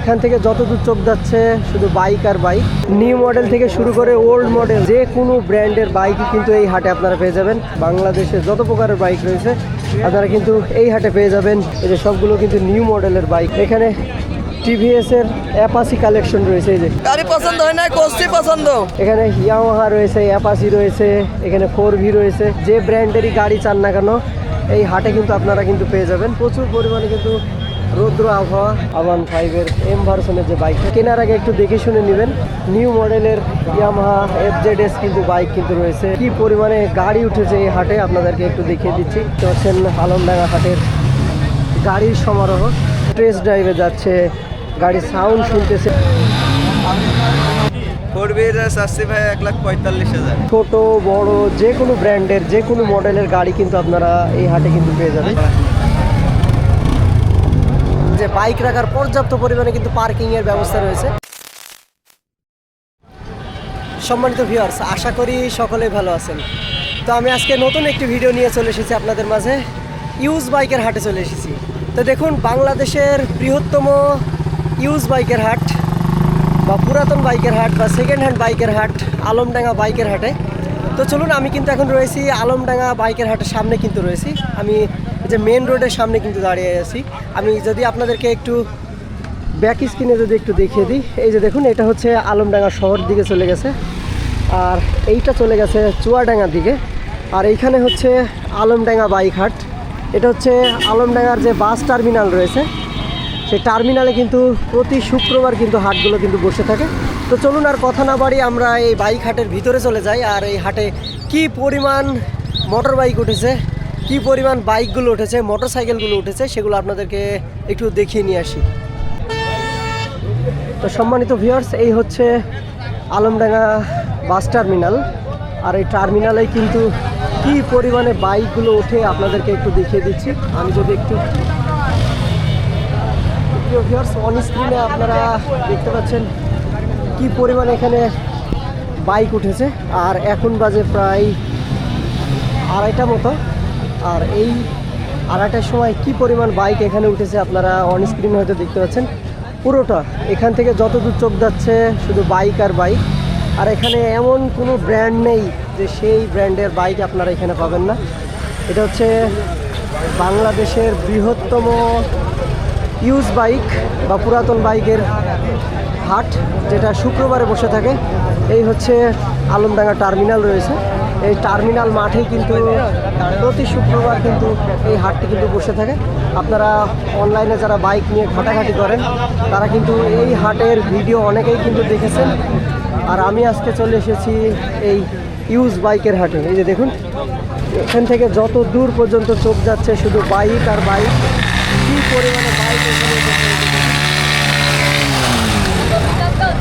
এখান থেকে যত দূর চোখ যাচ্ছে শুধু বাইক আর বাইক নিউ মডেল থেকে শুরু করে ওল্ড মডেল যে কোনো ব্র্যান্ডের বাইকই কিন্তু এই হাটে আপনারা পেয়ে যাবেন। বাংলাদেশে যত প্রকারের বাইক রয়েছে আপনারা কিন্তু এই হাটে পেয়ে যাবেন। এই যে সবগুলো কিন্তু নিউ মডেলের বাইক এখানে টিভিএস এর অ্যাপাসি কালেকশন রয়েছে এই যে। গাড়ি পছন্দ হয় না কোস্টি পছন্দ? এখানে ইয়ামাহা রয়েছে অ্যাপাসি রয়েছে এখানে ফোর ভি রয়েছে। যে ব্র্যান্ডেরই গাড়ি চান না কেন এই হাটে কিন্তু আপনারা কিন্তু পেয়ে যাবেন। প্রচুর পরিমাণে কিন্তু রৌদ্র আবহাওয়া আবান ফাইভের এম ভার্সনের যে বাইক কেনার আগে একটু দেখে শুনে নেবেন। নিউ মডেলের ইয়ামাহা এফ জেড এস কিন্তু বাইক কিন্তু রয়েছে। কি পরিমাণে গাড়ি উঠেছে এই হাটে আপনাদেরকে একটু দেখিয়ে দিচ্ছি। তো হচ্ছেন আলমডাঙ্গা হাটের গাড়ির সমারোহ। টেস্ট ড্রাইভে যাচ্ছে গাড়ির সাউন্ড শুনতেছে। ছোট বড় যে কোনো ব্র্যান্ডের যে কোনো মডেলের গাড়ি কিন্তু আপনারা এই হাটে কিন্তু পেয়ে যাবেন। যে বাইক রাখার পর্যাপ্ত পরিমাণে কিন্তু পার্কিং এর ব্যবস্থা রয়েছে। সম্মানিত ভিউয়ার্স, আশা করি সকলেই ভালো আছেন। তো আমি আজকে নতুন একটি ভিডিও নিয়ে চলে এসেছি আপনাদের মাঝে। ইউজ বাইকের হাটে চলে এসেছি। তো দেখুন, বাংলাদেশের বৃহত্তম ইউজ বাইকের হাট বা পুরাতন বাইকের হাট বা সেকেন্ড হ্যান্ড বাইকের হাট আলমডাঙ্গা বাইকের হাটে। তো চলুন, আমি কিন্তু এখন রয়েছি আলমডাঙ্গা বাইকের হাটের সামনে কিন্তু রয়েছি। আমি যে মেন রোডের সামনে কিন্তু দাঁড়িয়ে আছি। আমি যদি আপনাদেরকে একটু ব্যাক স্ক্রিনে যদি একটু দেখিয়ে দিই, এই যে দেখুন, এটা হচ্ছে আলমডাঙ্গা শহর দিকে চলে গেছে। আর এইটা চলে গেছে চুয়াডাঙ্গার দিকে। আর এইখানে হচ্ছে আলমডাঙ্গা বাইক হাট এটা হচ্ছে আলমডাঙ্গার যে বাস টার্মিনাল রয়েছে, সেই টার্মিনালে কিন্তু প্রতি শুক্রবার কিন্তু হাটগুলো কিন্তু বসে থাকে। তো চলুন আর কথা না বাড়ি আমরা এই বাইক হাটের ভিতরে চলে যাই, আর এই হাটে কি পরিমাণ মোটর বাইক উঠেছে কি পরিমাণ বাইকগুলো উঠেছে মোটর সাইকেলগুলো উঠেছে, সেগুলো আপনাদেরকে একটু দেখিয়ে নিয়ে আসি। তো সম্মানিত ভিউয়ার্স এই হচ্ছে আলমডাঙ্গা বাস টার্মিনাল। আর এই টার্মিনালে কিন্তু কি পরিমাণে বাইকগুলো ওঠে আপনাদেরকে একটু দেখিয়ে দিচ্ছি। আমি যদি একটু ভিউয়ার্স অন স্ক্রিনে আপনারা দেখতে পাচ্ছেন কি পরিমাণে এখানে বাইক উঠেছে। আর এখন বাজে প্রায় আড়াইটা মতো। আর এই আড়াইটার সময় কি পরিমাণ বাইক এখানে উঠেছে আপনারা অন স্ক্রিনে হয়তো দেখতে পাচ্ছেন। পুরোটা, এখান থেকে যত দূর চোখ যাচ্ছে শুধু বাইক আর বাইক। আর এখানে এমন কোনো ব্র্যান্ড নেই যে সেই ব্র্যান্ডের বাইক আপনারা এখানে পাবেন না। এটা হচ্ছে বাংলাদেশের বৃহত্তম ইউজ বাইক বা পুরাতন বাইকের হাট, যেটা শুক্রবারে বসে থাকে। এই হচ্ছে আলমডাঙ্গা টার্মিনাল রয়েছে। এই টার্মিনাল মাঠেই কিন্তু প্রতি শুক্রবার কিন্তু এই হাটটি কিন্তু বসে থাকে। আপনারা অনলাইনে যারা বাইক নিয়ে ঘাটাঘাটি করেন, তারা কিন্তু এই হাটের ভিডিও অনেকেই কিন্তু দেখেছেন। আর আমি আজকে চলে এসেছি এই ইউজ বাইকের হাটে। এই যে দেখুন, এখান থেকে যত দূর পর্যন্ত চোখ যাচ্ছে শুধু বাইক আর বাইক। কি পরিমাণে বাইক।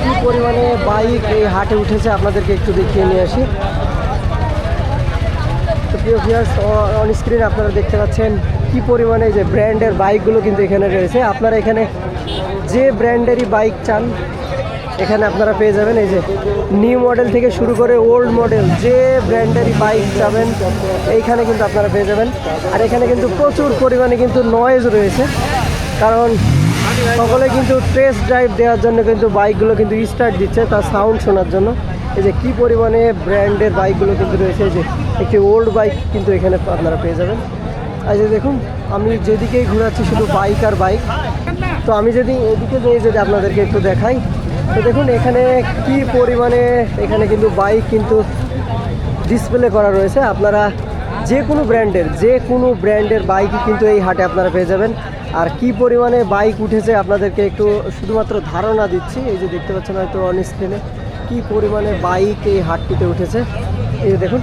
কি পরিমাণে বাইক এই হাটে উঠেছে, আপনাদেরকে একটু দেখিয়ে নিয়ে আসি। তো প্রিয় ভিউয়ার্স অন স্ক্রিন আপনারা দেখতে পাচ্ছেন কি পরিমাণে যে ব্র্যান্ডের বাইকগুলো কিন্তু এখানে রয়েছে। আপনারা এখানে যে ব্র্যান্ডেরই বাইক চান, এখানে আপনারা পেয়ে যাবেন এই যে নিউ মডেল থেকে শুরু করে ওল্ড মডেল যে ব্র্যান্ডেরই বাইক চাবেন, এইখানে কিন্তু আপনারা পেয়ে যাবেন। আর এখানে কিন্তু প্রচুর পরিমাণে কিন্তু নয়েজ রয়েছে, কারণ সকলে কিন্তু টেস্ট ড্রাইভ দেওয়ার জন্য কিন্তু বাইকগুলো কিন্তু স্টার্ট দিচ্ছে, তার সাউন্ড শোনার জন্য। এই যে কী পরিমাণে ব্র্যান্ডের বাইকগুলো কিন্তু রয়েছে যে একটি ওল্ড বাইক কিন্তু এখানে আপনারা পেয়ে যাবেন। আর যে দেখুন, আমি যেদিকেই ঘোরাচ্ছি শুধু বাইক আর বাইক তো আমি যদি এদিকে যেয়ে যদি আপনাদেরকে একটু দেখাই, তো দেখুন, এখানে কি পরিমাণে এখানে কিন্তু বাইক কিন্তু ডিসপ্লে করা রয়েছে। আপনারা যে কোনো ব্র্যান্ডের যে কোনো ব্র্যান্ডের বাইকই কিন্তু এই হাটে আপনারা পেয়ে যাবেন। আর কি পরিমাণে বাইক উঠেছে আপনাদেরকে একটু শুধুমাত্র ধারণা দিচ্ছি। এই যে দেখতে পাচ্ছেন হয়তো অন স্ক্রিনে কি পরিমাণে বাইক এই হাটটিতে উঠেছে। এই যে দেখুন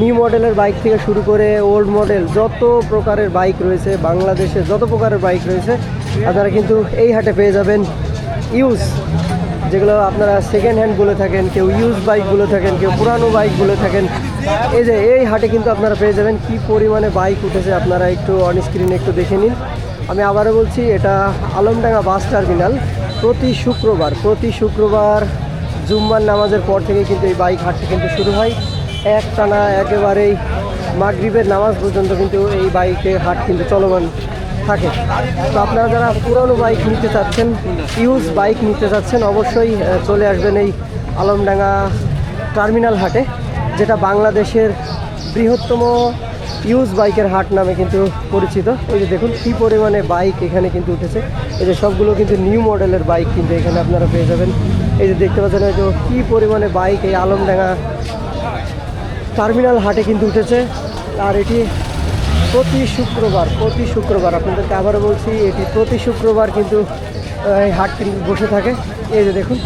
নিউ মডেলের বাইক থেকে শুরু করে ওল্ড মডেল যত প্রকারের বাইক রয়েছে, বাংলাদেশে যত প্রকারের বাইক রয়েছে, আপনারা কিন্তু এই হাটে পেয়ে যাবেন। ইউজ যেগুলো আপনারা সেকেন্ড হ্যান্ড বলে থাকেন, কেউ ইউজ বাইক বলে থাকেন, কেউ পুরানো বাইক বলে থাকেন, এই যে এই হাটে কিন্তু আপনারা পেয়ে যাবেন কি পরিমাণে বাইক উঠেছে। আপনারা একটু অন স্ক্রিনে একটু দেখে নিন। আমি আবারও বলছি, এটা আলমডাঙ্গা বাস টার্মিনাল। প্রতি শুক্রবার প্রতি শুক্রবার জুম্মার নামাজের পর থেকে কিন্তু এই বাইক হাটটি কিন্তু শুরু হয়। এক টানা একেবারেই মাগরিবের নামাজ পর্যন্ত কিন্তু এই বাইকে হাট কিন্তু চলমান থাকে। তো আপনারা যারা পুরনো বাইক নিতে চাচ্ছেন ইউজ বাইক নিতে চাচ্ছেন, অবশ্যই চলে আসবেন এই আলমডাঙ্গা টার্মিনাল হাটে, যেটা বাংলাদেশের বৃহত্তম ইউজ বাইকের হাট নামে কিন্তু পরিচিত। এই যে দেখুন, কী পরিমাণে বাইক এখানে কিন্তু উঠেছে। এই যে সবগুলো কিন্তু নিউ মডেলের বাইক কিন্তু এখানে আপনারা পেয়ে যাবেন। এই যে দেখতে পাচ্ছেন যে কী পরিমাণে বাইক এই আলমডাঙ্গা টার্মিনাল হাটে কিন্তু উঠেছে। আর এটি প্রতি শুক্রবার প্রতি শুক্রবার আপনাদেরকে আবারও বলছি, এটি প্রতি শুক্রবার কিন্তু এই হাট কিন্তু বসে থাকে। এই যে দেখুন,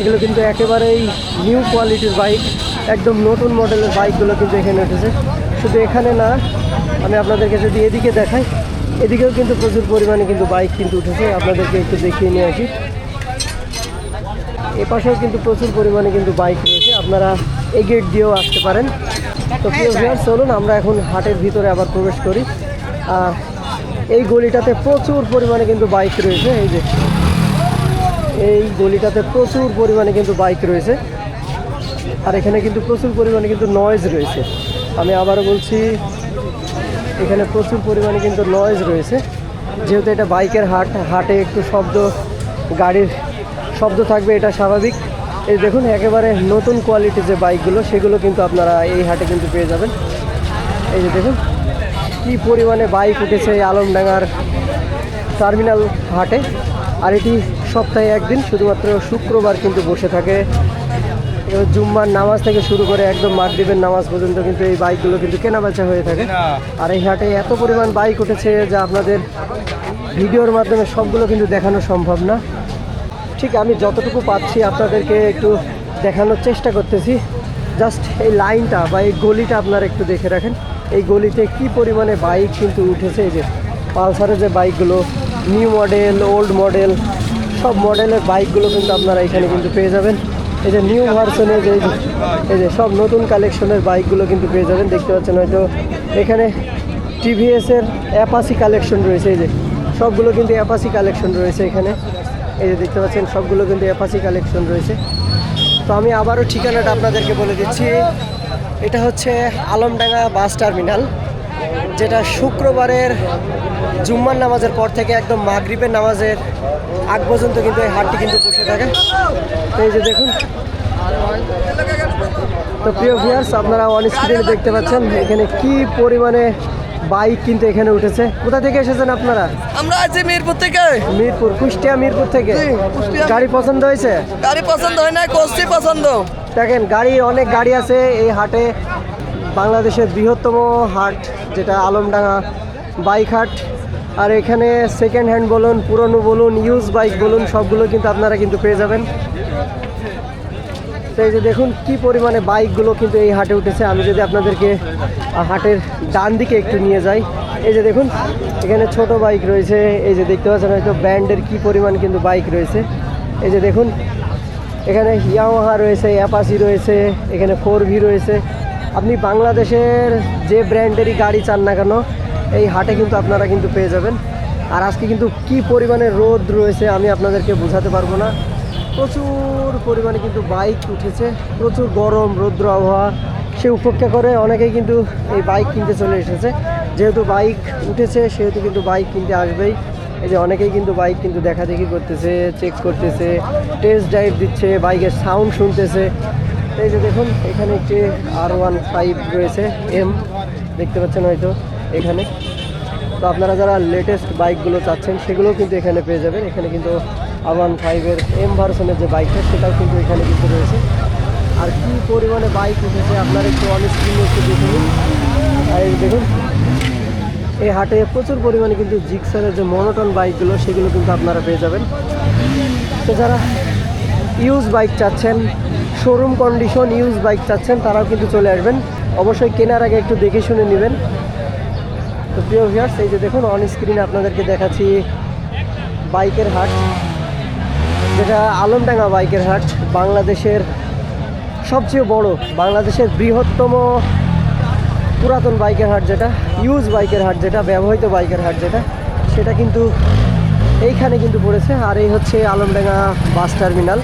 এগুলো কিন্তু একেবারেই নিউ কোয়ালিটির বাইক একদম নতুন মডেলের বাইকগুলো কিন্তু এখানে উঠেছে। শুধু এখানে না, আমি আপনাদেরকে যদি এদিকে দেখাই, এদিকেও কিন্তু প্রচুর পরিমাণে কিন্তু বাইক কিন্তু উঠেছে, আপনাদেরকে একটু দেখিয়ে নিয়ে আসি। এ পাশেও কিন্তু প্রচুর পরিমাণে কিন্তু বাইক রয়েছে, আপনারা এই গেট দিয়েও আসতে পারেন। তো প্রিয় ভিউয়ার চলুন, আমরা এখন হাটের ভিতরে আবার প্রবেশ করি। আর এই গলিটাতে প্রচুর পরিমাণে কিন্তু বাইক রয়েছে, এই যে। এই গলিটাতে প্রচুর পরিমাণে কিন্তু বাইক রয়েছে। আর এখানে কিন্তু প্রচুর পরিমাণে কিন্তু নয়েজ রয়েছে। আমি আবারও বলছি, এখানে প্রচুর পরিমাণে কিন্তু নয়েজ রয়েছে। যেহেতু এটা বাইকের হাট, হাটে একটু শব্দ, গাড়ির শব্দ থাকবে, এটা স্বাভাবিক। এই দেখুন, একেবারে নতুন কোয়ালিটির যে বাইকগুলো, সেগুলো কিন্তু আপনারা এই হাটে কিন্তু পেয়ে যাবেন। এই যে দেখুন, কী পরিমাণে বাইক উঠেছে এই আলমডাঙ্গার টার্মিনাল হাটে। আর এটি সপ্তাহে একদিন, শুধুমাত্র শুক্রবার কিন্তু বসে থাকে। জুম্মার নামাজ থেকে শুরু করে একদম মাগরিবের নামাজ পর্যন্ত কিন্তু এই বাইকগুলো কিন্তু কেনাবেচা হয়ে থাকে। আর এই হাটে এত পরিমাণ বাইক উঠেছে যা আপনাদের ভিডিওর মাধ্যমে সবগুলো কিন্তু দেখানো সম্ভব না। ঠিক আমি যতটুকু পাচ্ছি আপনাদেরকে একটু দেখানোর চেষ্টা করতেছি। জাস্ট এই লাইনটা বা এই গলিটা আপনারা একটু দেখে রাখেন। এই গলিতে কি পরিমাণে বাইক কিন্তু উঠেছে এই যে পালসারের যে বাইকগুলো নিউ মডেল ওল্ড মডেল সব মডেলের বাইকগুলো কিন্তু আপনারা এখানে কিন্তু পেয়ে যাবেন। এই যে নিউ ভার্সনের যে এই যে সব নতুন কালেকশনের বাইকগুলো কিন্তু পেয়ে যাবেন, দেখতে পাচ্ছেন হয়তো এখানে টিভিএসের অ্যাপাসি কালেকশন রয়েছে, এই যে সবগুলো কিন্তু অ্যাপাসি কালেকশন রয়েছে এখানে। এই যে দেখতে পাচ্ছেন, সবগুলো কিন্তু অ্যাপাসি কালেকশন রয়েছে। তো আমি আবারও ঠিকানাটা আপনাদেরকে বলে দিচ্ছি। এটা হচ্ছে আলমডাঙ্গা বাস টার্মিনাল। যেটা শুক্রবারের জুম্মার নামাজের পর থেকে একদম মাগরিবের নামাজের আগ পর্যন্ত কিন্তু এই হাটটি কিন্তু বসে থাকে। তো এই যে দেখুন। তো প্রিয় ভিয়ার্স আপনারা অন স্ক্রিনে দেখতে পাচ্ছেন এখানে কি পরিমাণে বাইক কিন্তু এখানে উঠেছে। কোথা থেকে এসেছেন আপনারা? আমরা আছি মিরপুর থেকে। মিরপুর কুষ্টিয়া মিরপুর থেকে। গাড়ি পছন্দ হয়েছে? গাড়ি পছন্দ হয় না কোস্টি পছন্দ। দেখেন গাড়ি অনেক গাড়ি আছে এই হাটে। বাংলাদেশের বৃহত্তম হাট, যেটা আলমডাঙ্গা বাইক হাট। আর এখানে সেকেন্ড হ্যান্ড বলুন, পুরনো বলুন ইউজ বাইক বলুন, সবগুলো কিন্তু আপনারা কিন্তু পেয়ে যাবেন। তো এই যে দেখুন, কি পরিমাণে বাইকগুলো কিন্তু এই হাটে উঠেছে। আমি যদি আপনাদেরকে হাটের ডান দিকে একটু নিয়ে যাই। এই যে দেখুন, এখানে ছোট বাইক রয়েছে। এই যে দেখতে পাচ্ছেন হয়তো ব্র্যান্ডের কি পরিমাণ কিন্তু বাইক রয়েছে। এই যে দেখুন, এখানে ইয়ামাহা রয়েছে অ্যাপাসি রয়েছে, এখানে ফোর ভি রয়েছে। আপনি বাংলাদেশের যে ব্র্যান্ডেরই গাড়ি চান না কেন, এই হাটে কিন্তু আপনারা কিন্তু পেয়ে যাবেন। আর আজকে কিন্তু কি পরিমাণে রোদ রয়েছে আমি আপনাদেরকে বোঝাতে পারব না। প্রচুর পরিমাণে কিন্তু বাইক উঠেছে, প্রচুর গরম, রৌদ্র আবহাওয়া। সে উপেক্ষা করে অনেকেই কিন্তু এই বাইক কিনতে চলে এসেছে। যেহেতু বাইক উঠেছে, সেহেতু কিন্তু বাইক কিনতে আসবেই। এই যে অনেকেই কিন্তু বাইক কিন্তু দেখা দেখি করতেছে চেক করতেছে টেস্ট ড্রাইভ দিচ্ছে, বাইকের সাউন্ড শুনতেছে। এই যে দেখুন, এখানে একটি আর ওয়ান ফাইভ রয়েছে এম দেখতে পাচ্ছেন হয়তো এখানে। তো আপনারা যারা লেটেস্ট বাইকগুলো চাচ্ছেন, সেগুলোও কিন্তু এখানে পেয়ে যাবেন। এখানে কিন্তু আর ওয়ান ফাইভের এম ভার্সনের যে বাইকটা সেটাও কিন্তু এখানে কিন্তু রয়েছে। আর কি পরিমাণে বাইক উঠেছে, আপনার একটু অন স্ক্রিনে একটু দেখে নিন। আর দেখুন, এই হাটে প্রচুর পরিমাণে কিন্তু জিক্সারের যে মনোটন বাইকগুলো সেগুলো কিন্তু আপনারা পেয়ে যাবেন। তো যারা ইউজ বাইক চাচ্ছেন শোরুম কন্ডিশন ইউজ বাইক চাচ্ছেন, তারাও কিন্তু চলে আসবেন। অবশ্যই কেনার আগে একটু দেখে শুনে নেবেন। তো প্রিয় ভিউয়ার্স এই যে দেখুন অন স্ক্রিনে আপনাদেরকে দেখাচ্ছি বাইকের হাট। যেটা আলমডাঙ্গা বাইকের হাট, বাংলাদেশের সবচেয়ে বড়, বাংলাদেশের বৃহত্তম পুরাতন বাইকের হাট যেটা ইউজ বাইকের হাট যেটা, ব্যবহৃত বাইকের হাট যেটা, সেটা কিন্তু এইখানে কিন্তু পড়েছে। আর এই হচ্ছে আলমডাঙ্গা বাস টার্মিনাল।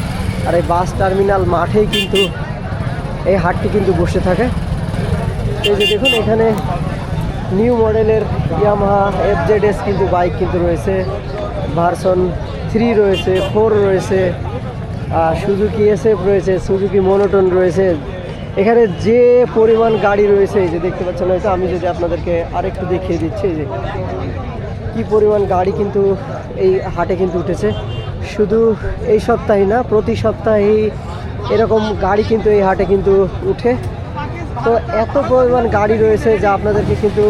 আর এই বাস টার্মিনাল মাঠেই কিন্তু এই হাটটি কিন্তু বসে থাকে। এই যে দেখুন, এখানে নিউ মডেলের ইয়ামাহা, এফ জেড এস কিন্তু বাইক কিন্তু রয়েছে, ভার্সন থ্রি রয়েছে, ফোর রয়েছে, আর সুজুকি এস এফ রয়েছে, সুজুকি মোনোটন রয়েছে। এখানে যে পরিমাণ গাড়ি রয়েছে, এই যে দেখতে পাচ্ছেন, হয়তো আমি যদি আপনাদেরকে আরেকটু দেখিয়ে দিচ্ছি যে কি পরিমাণ গাড়ি কিন্তু এই হাটে কিন্তু উঠেছে। শুধু এই সপ্তাহে না, প্রতি সপ্তাহেই এরকম গাড়ি কিন্তু এই হাটে কিন্তু উঠে। তো এত পরিমাণ গাড়ি রয়েছে যা আপনাদেরকে কিন্তু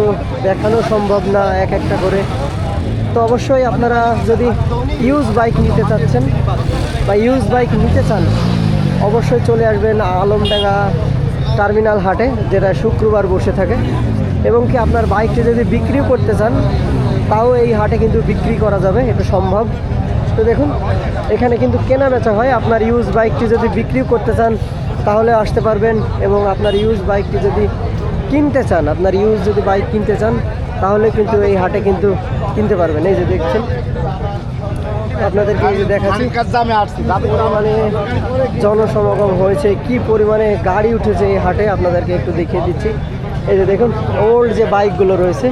দেখানো সম্ভব না এক একটা করে। তো অবশ্যই আপনারা যদি ইউজ বাইক নিতে চাচ্ছেন বা ইউজ বাইক নিতে চান, অবশ্যই চলে আসবেন আলমডাঙ্গা টার্মিনাল হাটে, যেটা শুক্রবার বসে থাকে। এবং কি আপনার বাইকটি যদি বিক্রিও করতে চান, তাও এই হাটে কিন্তু বিক্রি করা যাবে, এটা সম্ভব। তো দেখুন এখানে কিন্তু কেনা বেচা হয়। আপনার ইউজ বাইকটি যদি বিক্রিও করতে চান তাহলে আসতে পারবেন এবং আপনার ইউজ বাইকটি যদি কিনতে চান আপনার ইউজ যদি বাইক কিনতে চান তাহলে কিন্তু এই হাটে কিন্তু কিনতে পারবেন। এই যে দেখছেন আপনাদেরকে এই যে দেখাচ্ছি মানে জনসমাগম হয়েছে কি পরিমাণে গাড়ি উঠেছে এই হাটে আপনাদেরকে একটু দেখিয়ে দিচ্ছি। এই যে দেখুন ওল্ড যে বাইকগুলো রয়েছে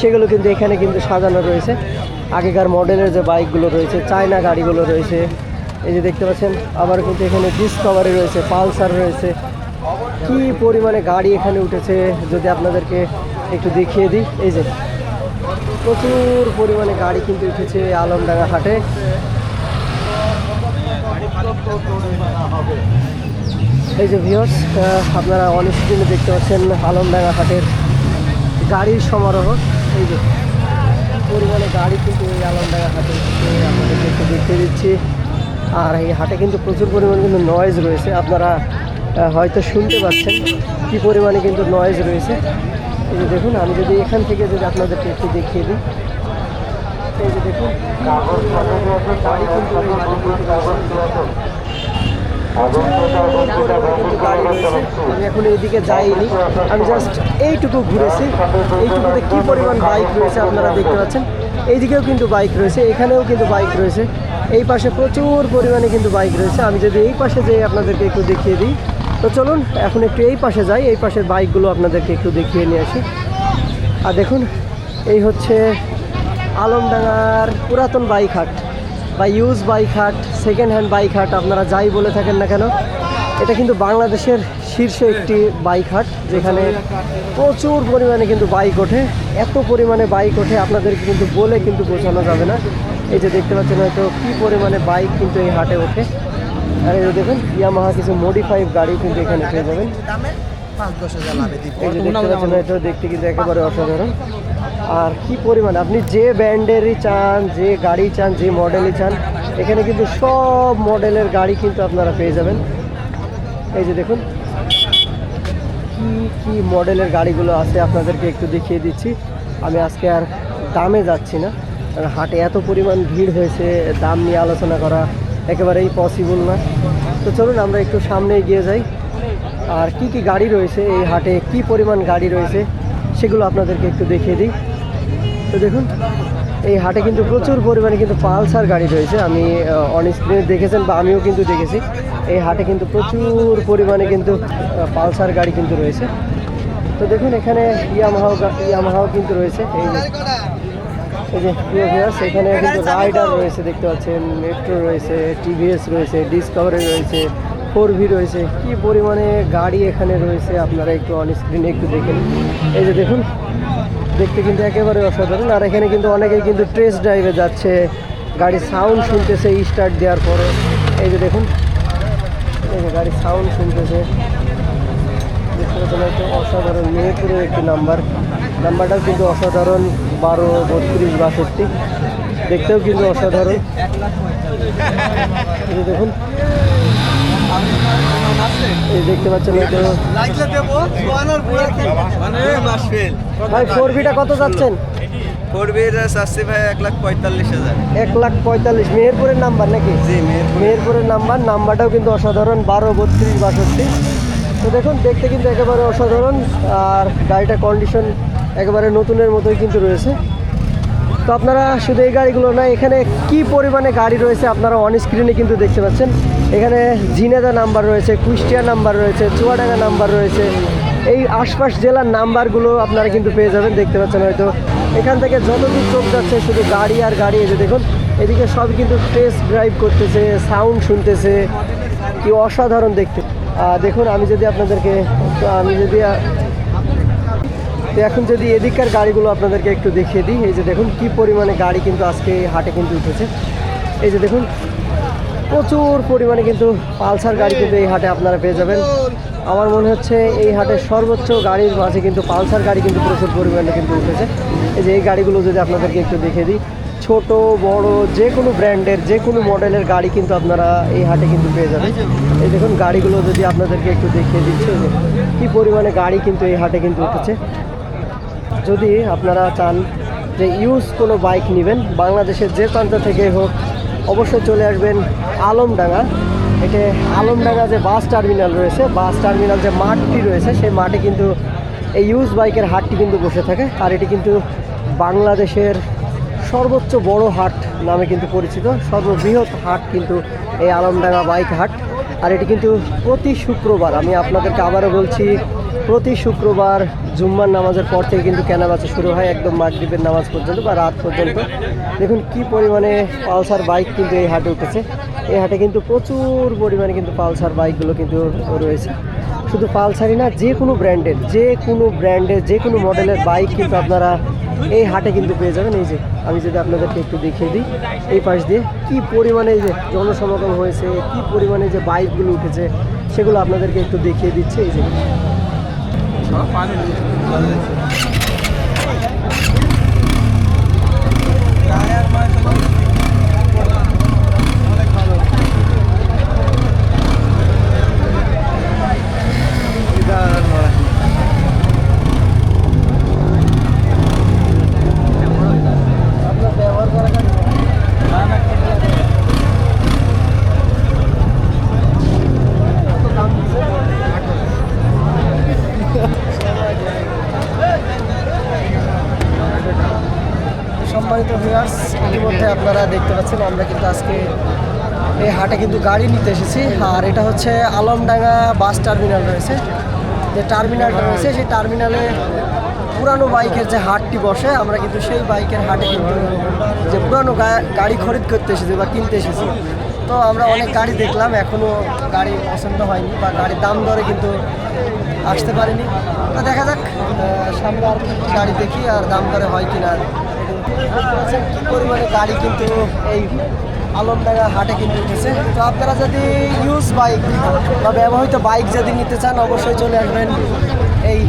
সেগুলো কিন্তু এখানে কিন্তু সাজানো রয়েছে। আগেকার মডেলের যে বাইকগুলো রয়েছে, চায়না গাড়িগুলো রয়েছে। এই যে দেখতে পাচ্ছেন, আবার কিন্তু এখানে ডিসকভারি রয়েছে পালসার রয়েছে। কি পরিমাণে গাড়ি এখানে উঠেছে, যদি আপনাদেরকে একটু দেখিয়ে দিই। এই যে প্রচুর পরিমাণে গাড়ি কিন্তু উঠেছে আলমডাঙ্গা হাটে। এই যে ভিওর্স আপনারা অনেক স্ক্রিনে দেখতে পাচ্ছেন আলমডাঙ্গা হাটের গাড়ির সমারোহ। এই যে পরিমাণে গাড়ি কিন্তু এই আলমডাঙ্গা হাটে একটু দেখিয়ে দিচ্ছি। আর এই হাটে কিন্তু প্রচুর পরিমাণে কিন্তু নয়েজ রয়েছে। আপনারা হয়তো শুনতে পাচ্ছেন কি পরিমাণে কিন্তু নয়েজ রয়েছে। এই যে দেখুন, আমি যদি এখান থেকে যদি আপনাদেরকে একটু দেখিয়ে দিই। এই যে দেখুন, গাড়ি রয়েছে। কিন্তু গাড়ি আমি এখন এইদিকে যাইনি। আমি জাস্ট এইটুকু ঘুরেছি। এইটুকুতে কি পরিমাণ বাইক রয়েছে আপনারা দেখতে পাচ্ছেন? এইদিকেও কিন্তু বাইক রয়েছে, এখানেও কিন্তু বাইক রয়েছে। এই পাশে প্রচুর পরিমাণে কিন্তু বাইক রয়েছে। আমি যদি এই পাশে যাই আপনাদেরকে একটু দেখিয়ে দিই, তো চলুন, এখন একটু এই পাশে যাই। এই পাশের বাইকগুলো আপনাদেরকে একটু দেখিয়ে নিয়ে আসি। আর দেখুন, এই হচ্ছে আলমডাঙ্গার পুরাতন বাইক হাট বা ইউজ বাইক হাট সেকেন্ড হ্যান্ড বাইক হাট, আপনারা যাই বলে থাকেন না কেন এটা কিন্তু বাংলাদেশের শীর্ষে একটি বাইক হাট যেখানে প্রচুর পরিমাণে কিন্তু বাইক ওঠে। এত পরিমাণে বাইক ওঠে আপনাদেরকে কিন্তু বলে কিন্তু বোঝানো যাবে না। এই যে দেখতে পাচ্ছেন হয়তো কী পরিমাণে বাইক কিন্তু এই হাটে ওঠে। আর এই যে দেখুন ইয়ামাহা কিছু মডিফাইড গাড়ি কিন্তু এখানে পেয়ে যাবেন। এই যে দেখতে পাচ্ছেন হয়তো দেখতে কিন্তু একেবারে অসাধারণ। আর কি পরিমাণ আপনি যে ব্র্যান্ডেরই চান যে গাড়ি চান যে মডেলই চান এখানে কিন্তু সব মডেলের গাড়ি কিন্তু আপনারা পেয়ে যাবেন। এই যে দেখুন, কি কি মডেলের গাড়িগুলো আছে আপনাদেরকে একটু দেখিয়ে দিচ্ছি। আমি আজকে আর দামে যাচ্ছি না, কারণ হাটে এত পরিমাণ ভিড় হয়েছে, দাম নিয়ে আলোচনা করা একেবারেই পসিবল না। তো চলুন আমরা একটু সামনে এগিয়ে যাই। আর কি কি গাড়ি রয়েছে এই হাটে, কি পরিমাণ গাড়ি রয়েছে, সেগুলো আপনাদেরকে একটু দেখিয়ে দিই। তো দেখুন এই হাটে কিন্তু প্রচুর পরিমাণে কিন্তু পালসার গাড়ি রয়েছে। আমি অন স্ক্রিনে দেখেছেন বা আমিও কিন্তু দেখেছি। এই হাটে কিন্তু প্রচুর পরিমাণে কিন্তু পালসার গাড়ি কিন্তু রয়েছে। তো দেখুন এখানে ইয়ামাহাও ইয়ামাহাও কিন্তু রয়েছে। এই যে এখানে কিন্তু রাইডার রয়েছে, দেখতে পাচ্ছেন। মেট্রো রয়েছে টিভিএস রয়েছে ডিসকভারি রয়েছে ফোর ভি রয়েছে। কি পরিমাণে গাড়ি এখানে রয়েছে, আপনারা একটু অন স্ক্রিনে একটু দেখেন এই যে দেখুন দেখতে কিন্তু একেবারে অসাধারণ। আর এখানে কিন্তু অনেকেই কিন্তু ট্রেস ড্রাইভে যাচ্ছে। গাড়ির সাউন্ড শুনতেছে স্টার্ট দেওয়ার পরে। এই যে দেখুন, এই যে গাড়ির সাউন্ড শুনতেছে। অসাধারণ। মেহেরপুরের একটি নাম্বার নাম্বারটাও কিন্তু অসাধারণ। বারো, বত্রিশ বাষট্টি দেখতেও কিন্তু অসাধারণ। দেখুন এই দেখতে পাচ্ছেন ভাই ফোর বিটা কত যাচ্ছেন? চাচ্ছি ভাই এক লাখ পঁয়তাল্লিশ হাজার। এক লাখ পঁয়তাল্লিশ। মেহেরপুরের নাম্বার নাকি? জি মেহেরপুরের। নাম্বার। নাম্বারটাও কিন্তু অসাধারণ বারো বত্রিশ বাষট্টি। তো দেখুন দেখতে কিন্তু একেবারে অসাধারণ আর গাড়িটার কন্ডিশন একেবারে নতুনের মতোই কিন্তু রয়েছে। তো আপনারা শুধু এই গাড়িগুলো না এখানে কি পরিমাণে গাড়ি রয়েছে আপনারা অন স্ক্রিনে কিন্তু দেখতে পাচ্ছেন। এখানে জিনেদা নাম্বার রয়েছে, কুষ্টিয়া নাম্বার রয়েছে, চুয়াডাঙ্গা নাম্বার রয়েছে। এই আশপাশ জেলার নাম্বারগুলো আপনারা কিন্তু পেয়ে যাবেন, দেখতে পাচ্ছেন হয়তো। এখান থেকে যতদূর চোখ যাচ্ছে, শুধু গাড়ি আর গাড়ি যে দেখুন, এদিকে সব কিন্তু টেস্ট ড্রাইভ করতেছে সাউন্ড শুনতেছে। কি অসাধারণ দেখতে। দেখুন, আমি যদি আপনাদেরকে, আমি যদি এখন যদি এদিককার গাড়িগুলো আপনাদেরকে একটু দেখিয়ে দিই, এই যে দেখুন, কি পরিমাণে গাড়ি কিন্তু আজকে হাটে কিন্তু উঠেছে। এই যে দেখুন প্রচুর পরিমাণে কিন্তু পালসার গাড়ি কিন্তু এই হাটে আপনারা পেয়ে যাবেন। আমার মনে হচ্ছে এই হাটের সর্বোচ্চ গাড়ির মাঝে কিন্তু পালসার গাড়ি কিন্তু প্রচুর পরিমাণে কিন্তু উঠেছে। এই যে এই গাড়িগুলো যদি আপনাদেরকে একটু দেখে দিই, ছোট, বড়, যে কোনো ব্র্যান্ডের, যে কোনো মডেলের গাড়ি কিন্তু আপনারা এই হাটে কিন্তু পেয়ে যাবেন। এই দেখুন গাড়িগুলো যদি আপনাদেরকে একটু দেখিয়ে দিচ্ছি যে কী পরিমাণে গাড়ি কিন্তু এই হাটে কিন্তু উঠেছে। যদি আপনারা চান যে ইউজ কোনো বাইক নেবেন, বাংলাদেশের যে প্রান্ত থেকে হোক অবশ্যই চলে আসবেন আলমডাঙ্গা। এটা আলমডাঙ্গা যে বাস টার্মিনাল রয়েছে, বাস টার্মিনাল যে মাঠটি রয়েছে, সেই মাঠে কিন্তু এই ইউজ বাইকের হাটটি কিন্তু বসে থাকে। আর এটি কিন্তু বাংলাদেশের সর্বোচ্চ বড় হাট নামে কিন্তু পরিচিত। সর্ববৃহৎ হাট কিন্তু এই আলমডাঙ্গা বাইক হাট। আর এটি কিন্তু প্রতি শুক্রবার, আমি আপনাদেরকে আবারও বলছি প্রতি শুক্রবার জুম্মার নামাজের পর থেকে কিন্তু কেনাবেচা শুরু হয়, একদম মাগরিবের নামাজ পর্যন্ত বা রাত পর্যন্ত। দেখুন কি পরিমাণে পালসার বাইক কিন্তু এই হাটে উঠেছে। এই হাটে কিন্তু প্রচুর পরিমাণে কিন্তু পালসার বাইকগুলো কিন্তু রয়েছে। শুধু পালসারই না, যে কোনো ব্র্যান্ডের, যে কোনো ব্র্যান্ডের, যে কোনো মডেলের বাইক কিন্তু আপনারা এই হাটে কিন্তু পেয়ে যাবেন। এই যে, আমি যদি আপনাদেরকে একটু দেখিয়ে দিই, এই পাশ দিয়ে কি পরিমাণে যে জনসমাগম হয়েছে, কি পরিমাণে যে বাইকগুলো উঠেছে, সেগুলো আপনাদেরকে একটু দেখিয়ে দিচ্ছে। এই যে আপনার আপনারা দেখতে পাচ্ছেন, আমরা কিন্তু আজকে এই হাটে কিন্তু গাড়ি নিতে এসেছি। আর এটা হচ্ছে আলমডাঙ্গা বাস টার্মিনাল রয়েছে। যে টার্মিনালটা রয়েছে, সেই টার্মিনালে পুরানো বাইকের যে হাটটি বসে, আমরা কিন্তু সেই বাইকের হাটে কিন্তু যে পুরানো গাড়ি খরিদ করতে এসেছি বা কিনতে এসেছি। তো আমরা অনেক গাড়ি দেখলাম এখনও গাড়ি পছন্দ হয়নি বা গাড়ির দাম দরে কিন্তু আসতে পারিনি। তো দেখা যাক সামনে আর গাড়ি দেখি আর দাম দরে হয় কিনা। পরিমাণে গাড়ি কিন্তু এই আলমডাঙ্গা হাটে কিন্তু উঠেছে তো আপনারা যদি ইউজ বাইক বা ব্যবহৃত বাইক যদি নিতে চান, অবশ্যই চলে আসবেন এই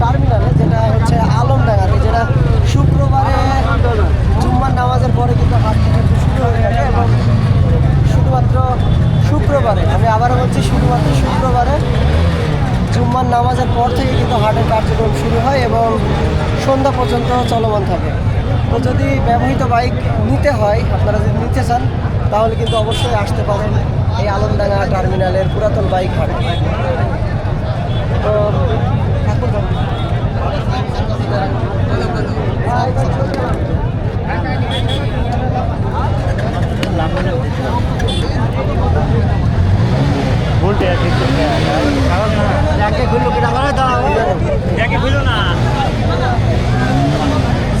টার্মিনালে যেটা হচ্ছে আলমডাঙ্গাতে যেটা শুক্রবারে জুম্মার নামাজের পরে কিন্তু হাট কিন্তু শুরু হয়ে থাকে এবং শুধুমাত্র শুক্রবারে, আমি আবারও বলছি শুধুমাত্র শুক্রবারে জুম্মার নামাজের পর থেকে কিন্তু হাটের কার্যক্রম শুরু হয় এবং সন্ধ্যা পর্যন্ত চলমান থাকে। তো যদি ব্যবহৃত বাইক নিতে হয় আপনারা যদি নিতে চান তাহলে কিন্তু অবশ্যই আসতে পারেন এই আলমডাঙ্গা টার্মিনালের পুরাতন বাইক হাট। তো থাকুন।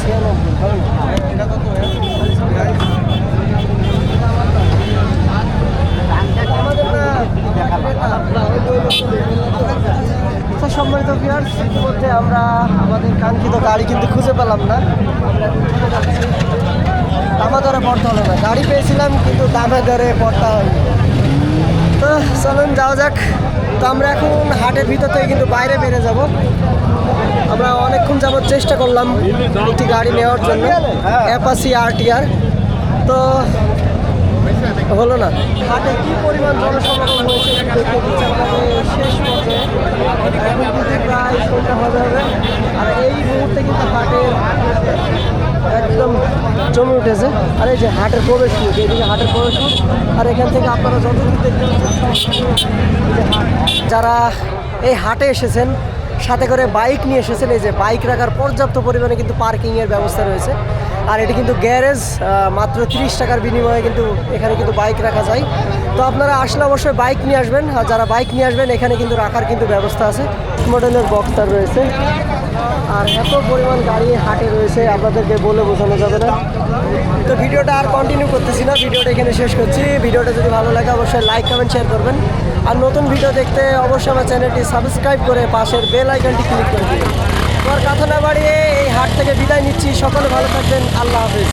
ছিয়ানব্বই, ভালো না। আমাদের না, তো সম্মানিত ভিউয়ার্স ইতিমধ্যে আমরা আমাদের কাঙ্ক্ষিত গাড়ি কিন্তু খুঁজে পেলাম না। দামা দরে পড়তে হলো না গাড়ি পেয়েছিলাম কিন্তু দামে দরে পড়তে হয়নি তো চলুন যাওয়া যাক। তো আমরা এখন হাটের ভিতর থেকে কিন্তু বাইরে বেড়ে যাব। আমরা অনেকক্ষণ যাবত চেষ্টা করলাম একটি গাড়ি নেওয়ার জন্য অ্যাপাসি আরটিআর তো হলো না। হাটে কি পরিমাণ জনসমাগম হয়েছে দেখে শেষ কিন্তু প্রায় সন্ধ্যা আর এই মুহূর্তে কিন্তু হাটের একদম জমে উঠেছে। আর এই যে হাটের প্রবেশ মুখ হাটের প্রবেশ আর এখান থেকে আপনারা যতদূর হাট। যারা এই হাটে এসেছেন, সাথে করে বাইক নিয়ে এসেছেন, এই যে বাইক রাখার পর্যাপ্ত পরিমাণে কিন্তু পার্কিংয়ের ব্যবস্থা রয়েছে। আর এটি কিন্তু গ্যারেজ মাত্র তিরিশ টাকার বিনিময়ে কিন্তু এখানে কিন্তু বাইক রাখা যায়। তো আপনারা আসলে অবশ্যই বাইক নিয়ে আসবেন। আর যারা বাইক নিয়ে আসবেন, এখানে কিন্তু রাখার কিন্তু ব্যবস্থা আছে। মডেলের বক্সার রয়েছে। আর এত পরিমাণ গাড়ি হাটে রয়েছে, আপনাদেরকে বলে বোঝানো যাবে না। তো ভিডিওটা আর কন্টিনিউ করতেছি না। ভিডিওটা এখানে শেষ করছি। ভিডিওটা যদি ভালো লাগে, অবশ্যই লাইক কমেন্ট শেয়ার করবেন। আর নতুন ভিডিও দেখতে অবশ্যই আমার চ্যানেলটি সাবস্ক্রাইব করে পাশের বেল আইকনটি ক্লিক করে দিন তোমার কথা না বাড়িয়ে এই হাট থেকে বিদায় নিচ্ছি। সকলে ভালো থাকবেন। আল্লাহ হাফিজ।